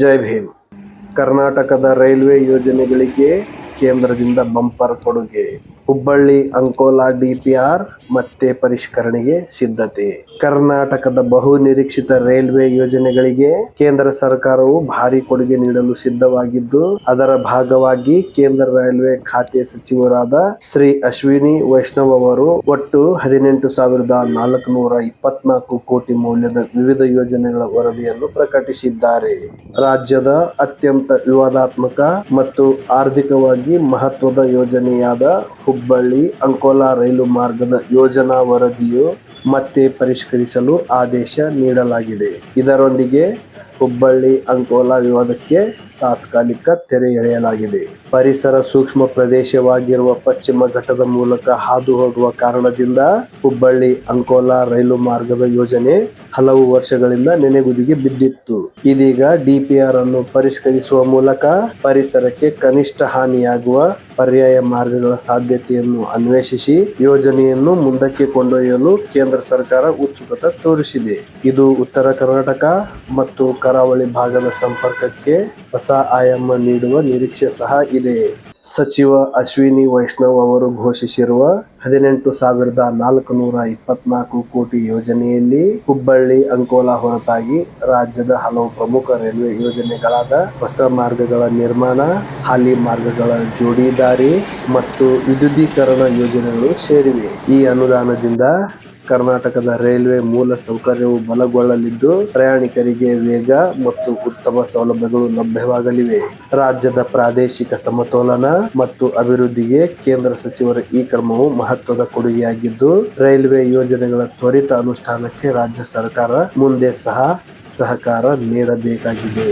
ಜೈ ಭೀಮ್. ಕರ್ನಾಟಕದ ರೈಲ್ವೆ ಯೋಜನೆಗಳಿಗೆ ಕೇಂದ್ರದಿಂದ ಬಂಪರ್ ಕೊಡುಗೆ. ಹುಬ್ಬಳ್ಳಿ, ಅಂಕೋಲಾ, ಡಿಪಿಆರ್ ಮತ್ತೆ ಪರಿಷ್ಕರಣೆಗೆ ಸಿದ್ಧತೆ. ಕರ್ನಾಟಕದ ಬಹು ನಿರೀಕ್ಷಿತ ರೈಲ್ವೆ ಯೋಜನೆಗಳಿಗೆ ಕೇಂದ್ರ ಸರ್ಕಾರವು ಭಾರಿ ಕೊಡುಗೆ ನೀಡಲು ಸಿದ್ಧವಾಗಿದ್ದು, ಅದರ ಭಾಗವಾಗಿ ಕೇಂದ್ರ ರೈಲ್ವೆ ಖಾತೆ ಸಚಿವರಾದ ಶ್ರೀ ಅಶ್ವಿನಿ ವೈಷ್ಣವ್ ಅವರು ಒಟ್ಟು ಹದಿನೆಂಟು ಸಾವಿರದ ನಾಲ್ಕುನೂರ ಇಪ್ಪತ್ನಾಲ್ಕು ಕೋಟಿ ಮೌಲ್ಯದ ವಿವಿಧ ಯೋಜನೆಗಳ ವರದಿಯನ್ನು ಪ್ರಕಟಿಸಿದ್ದಾರೆ. ರಾಜ್ಯದ ಅತ್ಯಂತ ವಿವಾದಾತ್ಮಕ ಮತ್ತು ಆರ್ಥಿಕವಾಗಿ ಮಹತ್ವದ ಯೋಜನೆಯಾದ ಹುಬ್ಬಳ್ಳಿ ಅಂಕೋಲಾ ರೈಲು ಮಾರ್ಗದ ಯೋಜನಾ ವರದಿಯು ಮತ್ತೆ ಪರಿಷ್ಕರಿಸಲು ಆದೇಶ ನೀಡಲಾಗಿದೆ. ಇದರೊಂದಿಗೆ ಹುಬ್ಬಳ್ಳಿ ಅಂಕೋಲಾ ವಿವಾದಕ್ಕೆ ತಾತ್ಕಾಲಿಕ ತೆರೆ ಎಳೆಯಲಾಗಿದೆ. ಪರಿಸರ ಸೂಕ್ಷ್ಮ ಪ್ರದೇಶವಾಗಿರುವ ಪಶ್ಚಿಮ ಘಟ್ಟದ ಮೂಲಕ ಹಾದು ಹೋಗುವ ಕಾರಣದಿಂದ ಹುಬ್ಬಳ್ಳಿ ಅಂಕೋಲಾ ರೈಲು ಮಾರ್ಗದ ಯೋಜನೆ ಹಲವು ವರ್ಷಗಳಿಂದ ನೆನೆಗುದಿಗೆ ಬಿದ್ದಿತ್ತು. ಇದೀಗ ಡಿಪಿಆರ್ ಅನ್ನು ಪರಿಷ್ಕರಿಸುವ ಮೂಲಕ ಪರಿಸರಕ್ಕೆ ಕನಿಷ್ಠ ಹಾನಿಯಾಗುವ ಪರ್ಯಾಯ ಮಾರ್ಗಗಳ ಸಾಧ್ಯತೆಯನ್ನು ಅನ್ವೇಷಿಸಿ ಯೋಜನೆಯನ್ನು ಮುಂದಕ್ಕೆ ಕೊಂಡೊಯ್ಯಲು ಕೇಂದ್ರ ಸರ್ಕಾರ ಉತ್ಸುಕತೆ ತೋರಿಸಿದೆ. ಇದು ಉತ್ತರ ಕರ್ನಾಟಕ ಮತ್ತು ಕರಾವಳಿ ಭಾಗದ ಸಂಪರ್ಕಕ್ಕೆ ಹೊಸ ಆಯಾಮ ನೀಡುವ ನಿರೀಕ್ಷೆ ಸಹ ಇದೆ. ಸಚಿವ ಅಶ್ವಿನಿ ವೈಷ್ಣವ್ ಅವರು ಘೋಷಿಸಿರುವ ಹದಿನೆಂಟು ಸಾವಿರದ ನಾಲ್ಕುನೂರ ಇಪ್ಪತ್ನಾಲ್ಕು ಕೋಟಿ ಯೋಜನೆಯಲ್ಲಿ ಹುಬ್ಬಳ್ಳಿ, ಅಂಕೋಲಾ ಹೊರತಾಗಿ ರಾಜ್ಯದ ಹಲವು ಪ್ರಮುಖ ರೈಲ್ವೆ ಯೋಜನೆಗಳಾದ ಹೊಸ ಮಾರ್ಗಗಳ ನಿರ್ಮಾಣ, ಹಾಲಿ ಮಾರ್ಗಗಳ ಜೋಡಿದಾರಿ ಮತ್ತು ವಿದ್ಯುದೀಕರಣ ಯೋಜನೆಗಳು ಸೇರಿವೆ. ಈ ಅನುದಾನದಿಂದ ಕರ್ನಾಟಕದ ರೈಲ್ವೆ ಮೂಲ ಸೌಕರ್ಯವು ಬಲಗೊಳ್ಳಲಿದ್ದು, ಪ್ರಯಾಣಿಕರಿಗೆ ವೇಗ ಮತ್ತು ಉತ್ತಮ ಸೌಲಭ್ಯಗಳು ಲಭ್ಯವಾಗಲಿವೆ. ರಾಜ್ಯದ ಪ್ರಾದೇಶಿಕ ಸಮತೋಲನ ಮತ್ತು ಅಭಿವೃದ್ಧಿಗೆ ಕೇಂದ್ರ ಸಚಿವರ ಈ ಕ್ರಮವು ಮಹತ್ವದ ಕೊಡುಗೆಯಾಗಿದ್ದು, ರೈಲ್ವೆ ಯೋಜನೆಗಳ ತ್ವರಿತ ಅನುಷ್ಠಾನಕ್ಕೆ ರಾಜ್ಯ ಸರ್ಕಾರ ಮುಂದೆ ಸಹ ಸಹಕಾರ ನೀಡಬೇಕಾಗಿದೆ.